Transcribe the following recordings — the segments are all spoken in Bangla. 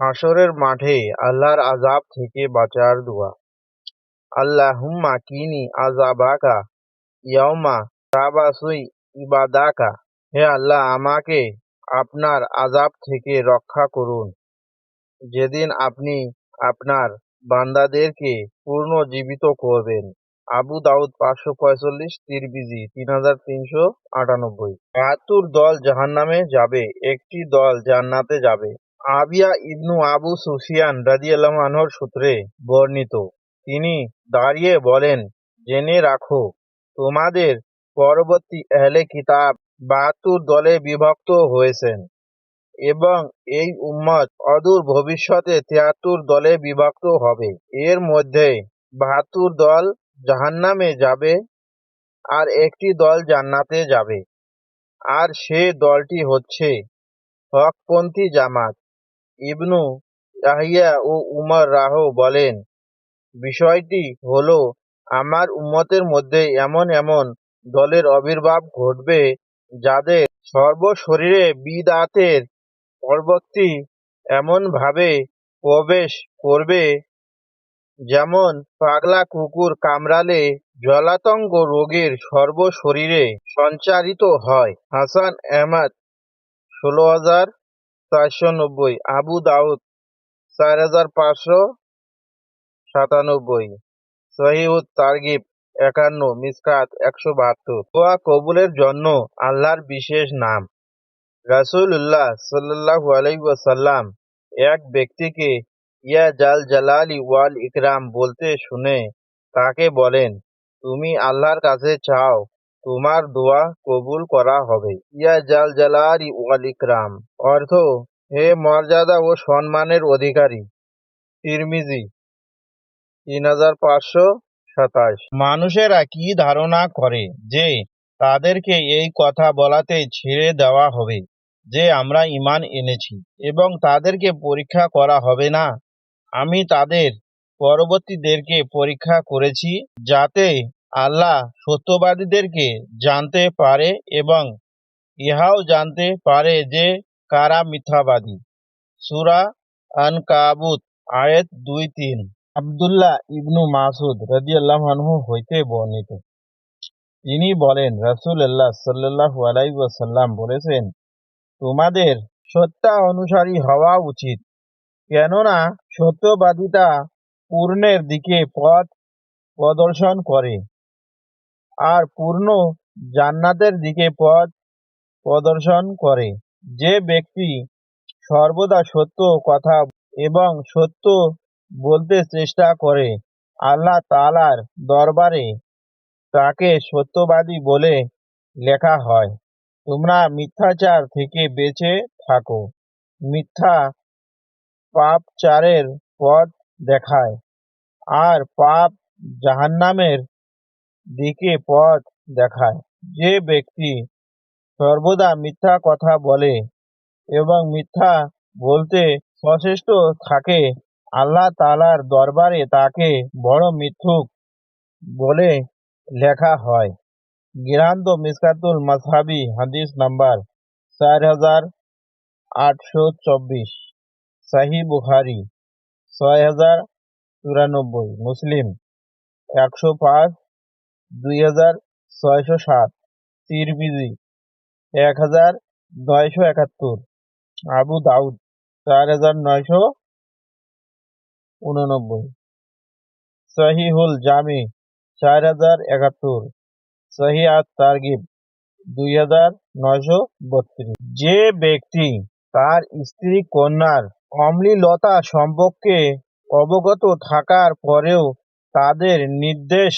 হাসরের মাঠে আল্লাহর আযাব থেকে বাঁচার দোয়া। আল্লাহুম্মা কিনি আযাবাকা, ইয়াউমা তাবাসুই ইবাদাকা। হে আল্লাহ, আমাকে আপনার আযাব থেকে রক্ষা করুন। যেদিন আপনি আপনার বান্দাদেরকে পুনর্জীবিত করবেন। আবু দাউদ পাঁচশো পঁয়তাল্লিশ তিরবিজি তিন হাজার তিনশো আটানব্বই। বাহাত্তর দল জাহান্নামে যাবে, একটি দল জান্নাতে যাবে। আবিয়া ইবনু আবু সুফিয়ান রাদিয়াল্লাহু আনহুর সূত্রে বর্ণিত। তিনি দাঁড়িয়ে বলেন, জেনে রাখো, তোমাদের পরবর্তী আহলে কিতাব বাহাত্তর দলে বিভক্ত হয়েছেন এবং এই উম্মত অদূর ভবিষ্যতে তিয়াত্তর দলে বিভক্ত হবে। এর মধ্যে বাহাত্তর দল জাহান্নামে যাবে আর একটি দল জান্নাতে যাবে। আর সে দলটি হচ্ছে হকপন্থী জামাত। ইবনু ইয়াহিয়া ও উমর রাহ বলেন, বিষয়টি হলো, আমার উম্মতের মধ্যে এমন এমন দলের আবির্ভাব ঘটবে যাদের সর্বশরীরে বিদাতের পরবর্তী এমনভাবে প্রবেশ করবে, যেমন পাগলা কুকুর কামড়ালে জলাতঙ্গ রোগের সর্বশরীরে সঞ্চারিত হয়। হাসান আহমদ, ষোলো হাজার চারশো নব্বই, আবু দাউদ চার হাজার পাঁচশো সাতানব্বই সহিউদ তারগিব একান্ন, মিসকাত একশো বাহাত্তর। দোয়া কবুলের জন্য আল্লাহর বিশেষ নাম। রাসূলুল্লাহ সাল্লাল্লাহু আলাইহি ওয়াসাল্লাম এক ব্যক্তিকে ইয়া জাল জালালি ওয়াল ইকরাম বলতে শুনে তাকে বলেন, তুমি আল্লাহর কাছে চাও তোমার দোয়া কবুল করা হবে। ইয়া জাল জালালি ওয়াল ইকরাম। অর্থ, হে মর্যাদা ও সম্মানের অধিকারী। তিরমিজি, তিন হাজার পাঁচশো সাতাশ। মানুষেরা কি ধারণা করে যে তাদেরকে এই কথা বলাতে ছেড়ে দেওয়া হবে, যে আমরা ইমান এনেছি এবং তাদেরকে পরীক্ষা করা হবে না? আমি তাদের পরবর্তীদেরকে পরীক্ষা করেছি যাতে আল্লাহ সত্যবাদীদেরকে জানতে পারে এবং ইহাও জানতে পারে যে কারা মিথ্যাবাদী। সূরা আনকাবুত, আয়েত দুই তিন আব্দুল্লাহ ইবনু মাসুদ রাদিয়াল্লাহু আনহু হইতে বর্ণিত। তিনি বলেন, রাসূলুল্লাহ সাল্লাল্লাহু আলাইহি ওয়াসাল্লাম বলেছেন, তোমাদের সত্তা অনুসারী হওয়া উচিত। কেননা সত্যবাদিতা পূর্ণের দিকে পথ প্রদর্শন করে। আর পূর্ণ জান্নাতের দিকে পথ প্রদর্শন করে। যে ব্যক্তি সর্বদা সত্য কথা এবং সত্য বলতে চেষ্টা করে, আল্লাহ তালার দরবারে তাকে সত্যবাদী বলে লেখা হয়। তোমরা মিথ্যাচার থেকে বেঁচে থাকো। মিথ্যা পাপচারের পথ দেখায়। আর পাপ জাহান্নামের দিকে পথ দেখায়। যে ব্যক্তি সর্বদা মিথ্যা কথা বলে এবং মিথ্যা বলতে সচেষ্ট থাকে, আল্লাহ তালার দরবারে তাকে বড় মিথ্যুক বলে লেখা হয়। গিরান্ত মিসকাতুল মাসহাবি হাদিস নাম্বার চার হাজার আটশো চব্বিশ সাহি বুখারি, ছয় হাজার চুরানব্বই, মুসলিম, একশো পাঁচ দুই হাজার ছয়শো সাত, তিরমিজি এক হাজার নয়শো একাত্তর, আবু দাউদ চার হাজার নয়শো উননব্বই, সহিহুল জামি চার হাজার একাত্তর সহি আত তারগিব দুই হাজার নয়শো বত্রিশ। যে ব্যক্তি তার স্ত্রী কন্যার অশ্লীলতা সম্পর্কে অবগত থাকার পরেও তাদের নির্দেশ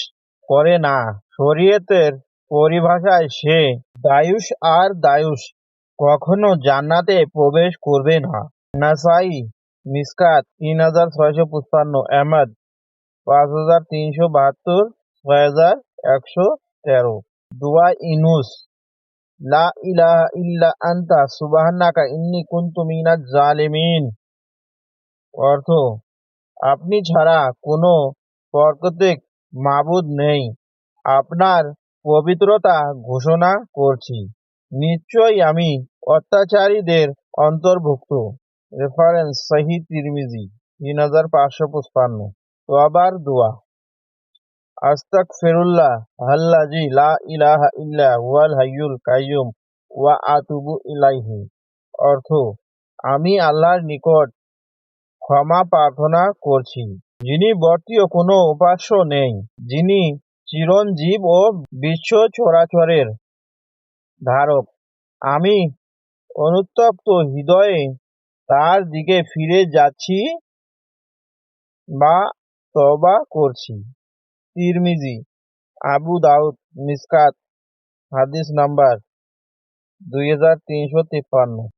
করে না। শরীয়তের পরিভাষায় সে দায়ুস আর দায়ুস কখনো জান্নাতে প্রবেশ করবে না। নাসাই মিসকাত তিন হাজার ছয়শো পঁচপান্ন, আহমদ পাঁচ হাজার তিনশো বাহাত্তর, ছয় হাজার একশো তেরো। দোয়া ইনুস, লা ইলাহা ইল্লা আনতা, সুবহানাকা ইন্নী কুনতু মিনাজ জালিমিন। অর্থ, আপনি ছাড়া কোনো প্রকৃতিক মাবুদ নেই। আপনার পবিত্রতা ঘোষণা করছি। নিশ্চয়ই আমি অত্যাচারীদের অন্তর্ভুক্ত। রেফারেন্স সহি তিরমিজি, তিন হাজার পাঁচশো পঁচপান্ন। তোয়াবার দোয়া। আস্তাক ফেরুল্লাহ হাল্লাজি লা ইলাহা ইল্লা ওয়াল হাইয়ুল কাইয়ুম ওয়া আতুবু ইলাইহি। অর্থ, আমি আল্লাহর নিকট ক্ষমা প্রার্থনা করছি। যিনি বর্তীয় কোনো উপাস্য নেই, যিনি চিরঞ্জীব ও বিশ্ব চরাচরের ধারক। আমি অনুত্তপ্ত হৃদয়ে তার দিকে ফিরে যাচ্ছি বা তবা করছি। তিরমিজি, আবু দাউদ, মিসকাত, হাদিস নাম্বার দুই হাজার তিনশো তিপ্পান্ন।